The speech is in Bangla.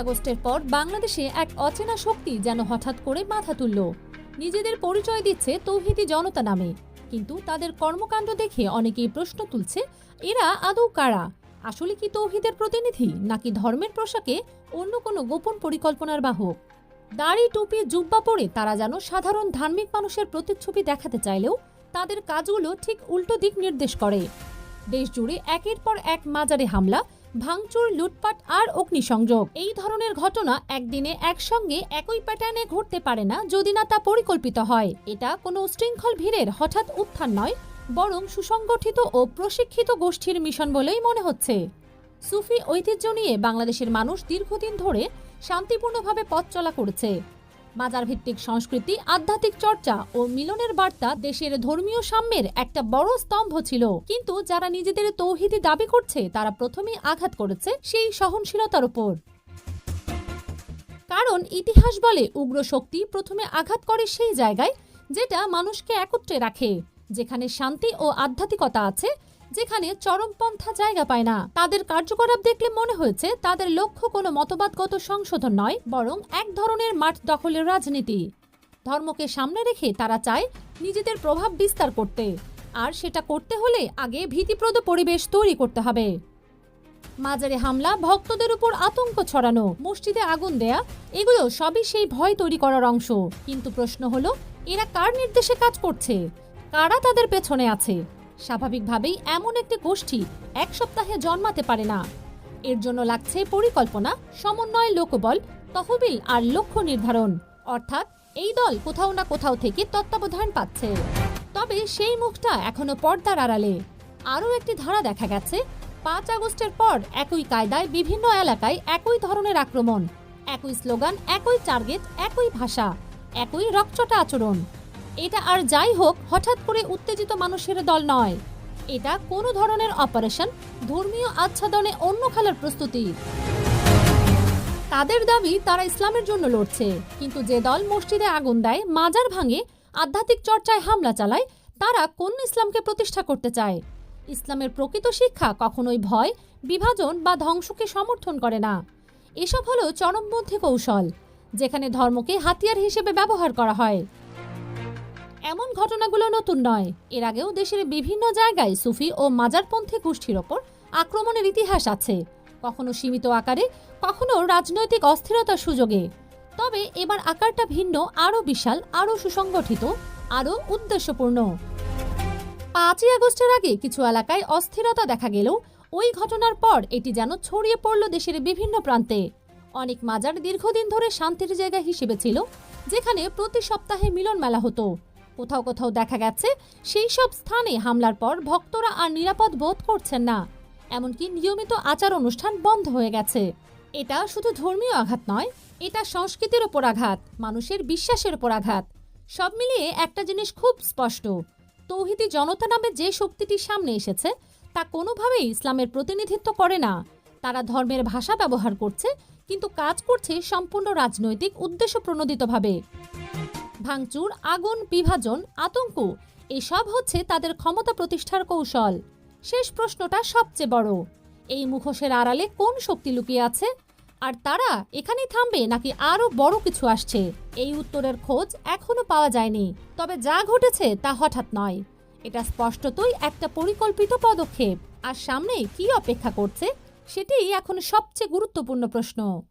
আগস্টের পর বাংলাদেশে এক অচেনা শক্তি যেন হঠাৎ করে মাথা তুলল। নিজেদের পরিচয় দিচ্ছে তৌহিদি জনতা নামে। কিন্তু তাদের কর্মকাণ্ড দেখে অনেকেই প্রশ্ন তুলছে, এরা আদৌ কারা? আসলে কি তৌহিদের প্রতিনিধি নাকি ধর্মের পোশাকে অন্য কোনো গোপন পরিকল্পনার বাহক? দাড়ি টুপি জুব্বা পরে তারা যেন সাধারণ ধার্মিক মানুষের প্রতিচ্ছবি দেখাতে চাইলেও তাদের কাজগুলো ঠিক উল্টো দিক নির্দেশ করে। দেশজুড়ে একের পর এক মাজারে হামলা ভাঙচুর, লুটপাট আর অগ্নিসংযোগ। এই ধরনের ঘটনা একদিনে একসঙ্গে একই প্যাটার্নে ঘটতে পারে না যদি না তা পরিকল্পিত হয়। এটা কোনো উশৃঙ্খল ভিড়ের হঠাৎ উত্থান নয়, বরং সুসংগঠিত ও প্রশিক্ষিত গোষ্ঠীর মিশন বলেই মনে হচ্ছে। সুফি ঐতিহ্য নিয়ে বাংলাদেশের মানুষ দীর্ঘদিন ধরে শান্তিপূর্ণভাবে পথ চলা করেছে। মাজার ভিত্তিক সংস্কৃতি, আধ্যাত্মিক চর্চা ও মিলনের বার্তা দেশের ধর্মীয় সাম্যের একটা বড় স্তম্ভ ছিল। কিন্তু যারা নিজেদের তৌহিদি দাবি করছে, তারা প্রথমেই আঘাত করেছে সেই সহনশীলতার উপর। কারণ ইতিহাস বলে উগ্র শক্তি প্রথমে আঘাত করে সেই জায়গায় যেটা মানুষকে একত্রে রাখে, যেখানে শান্তি ও আধ্যাত্মিকতা আছে যেখানে চরমপন্থা জায়গা পায় না। তাদের কার্যকলাপ দেখলে মনে হয়েছে তাদের লক্ষ্য কোনো মতবাদগত সংশোধন নয়, বরং এক ধরনের মাঠ দখলের রাজনীতি। ধর্মকে সামনে রেখে তারা চায় নিজেদের প্রভাব বিস্তার করতে, আর সেটা করতে হলে আগে ভীতিপ্রদ পরিবেশ তৈরি করতে হবে। মাজারে হামলা, ভক্তদের উপর আতঙ্ক ছড়ানো, মসজিদে আগুন দেয়া, এগুলো সবই সেই ভয় তৈরি করার অংশ। কিন্তু প্রশ্ন হলো, এরা কার নির্দেশে কাজ করছে? কারা তাদের পেছনে আছে? স্বাভাবিকভাবেই এমন একটি গোষ্ঠী এক সপ্তাহে জন্মাতে পারে না। এর জন্য লাগছে পরিকল্পনা, সমন্বয় লোকবল, তহবিল আর লক্ষ্য নির্ধারণ। অর্থাৎ এই দল কোথাও না কোথাও থেকে তত্ত্বাবধান পাচ্ছে। তবে সেই মুখটা এখনও পর্দার আড়ালে। আরও একটি ধারা দেখা গেছে, পাঁচ আগস্টের পর একই কায়দায় বিভিন্ন এলাকায় একই ধরনের আক্রমণ। একই স্লোগান, একই টার্গেট, একই ভাষা, একই রকচটা আচরণ। এটা আর যাই হোক, হঠাৎ করে উত্তেজিত মানুষের দল নয়। এটা কোনো ধরনের অপারেশন, ধর্মীয় আচ্ছাদনে অন্য খেলার প্রস্তুতি। তাদের দাবি, তারা ইসলামের জন্য লড়ছে। কিন্তু যে দল মসজিদে আগুন দেয়, মাজার ভাঙে, আধ্যাত্মিক চর্চায় হামলা চালায়, তারা কোন ইসলামকে প্রতিষ্ঠা করতে চায়? ইসলামের প্রকৃত শিক্ষা কখনোই ভয়, বিভাজন বা ধ্বংসকে সমর্থন করে না। এসব হলো চরমপন্থী কৌশল, যেখানে ধর্মকে হাতিয়ার হিসেবে ব্যবহার করা হয়। এমন ঘটনাগুলো নতুন নয়। এর আগেও দেশের বিভিন্ন জায়গায় সুফি ও মাজারপন্থী গোষ্ঠীর ওপর আক্রমণের ইতিহাস আছে। কখনো সীমিত আকারে, কখনো রাজনৈতিক অস্থিরতার সুযোগে। তবে এবার আকারটা ভিন্ন, আরও বিশাল, আরও সুসংগঠিত, আরও উদ্দেশ্যপূর্ণ। পাঁচই আগস্টের আগে কিছু এলাকায় অস্থিরতা দেখা গেলেও ওই ঘটনার পর এটি যেন ছড়িয়ে পড়ল দেশের বিভিন্ন প্রান্তে। অনেক মাজার দীর্ঘদিন ধরে শান্তির জায়গা হিসেবে ছিল, যেখানে প্রতি সপ্তাহে মিলন মেলা হতো। কোথাও কোথাও দেখা গেছে, সেই সব স্থানে হামলার পর ভক্তরা আর নিরাপদ বোধ করছেন না। এমনকি নিয়মিত আচার অনুষ্ঠান বন্ধ হয়ে গেছে। এটা শুধু ধর্মীয় আঘাত নয়, এটা সংস্কৃতির ওপর আঘাত, মানুষের বিশ্বাসের ওপর আঘাত। সব মিলিয়ে একটা জিনিস খুব স্পষ্ট, তৌহিদি জনতা নামে যে শক্তিটি সামনে এসেছে, তা কোনোভাবেই ইসলামের প্রতিনিধিত্ব করে না। তারা ধর্মের ভাষা ব্যবহার করছে, কিন্তু কাজ করছে সম্পূর্ণ রাজনৈতিক উদ্দেশ্য প্রণোদিতভাবে। ভাঙচুর, আগুন, বিভাজন, আতঙ্ক, এসব হচ্ছে তাদের ক্ষমতা প্রতিষ্ঠার কৌশল। শেষ প্রশ্নটা সবচেয়ে বড়। এই মুখোশের আড়ালে কোন শক্তি লুকিয়ে আছে? আর তারা এখানেই থামবে নাকি আরও বড় কিছু আসছে? এই উত্তরের খোঁজ এখনও পাওয়া যায়নি। তবে যা ঘটেছে তা হঠাৎ নয়। এটা স্পষ্টতই একটা পরিকল্পিত পদক্ষেপ। আর সামনে কি অপেক্ষা করছে, সেটাই এখন সবচেয়ে গুরুত্বপূর্ণ প্রশ্ন।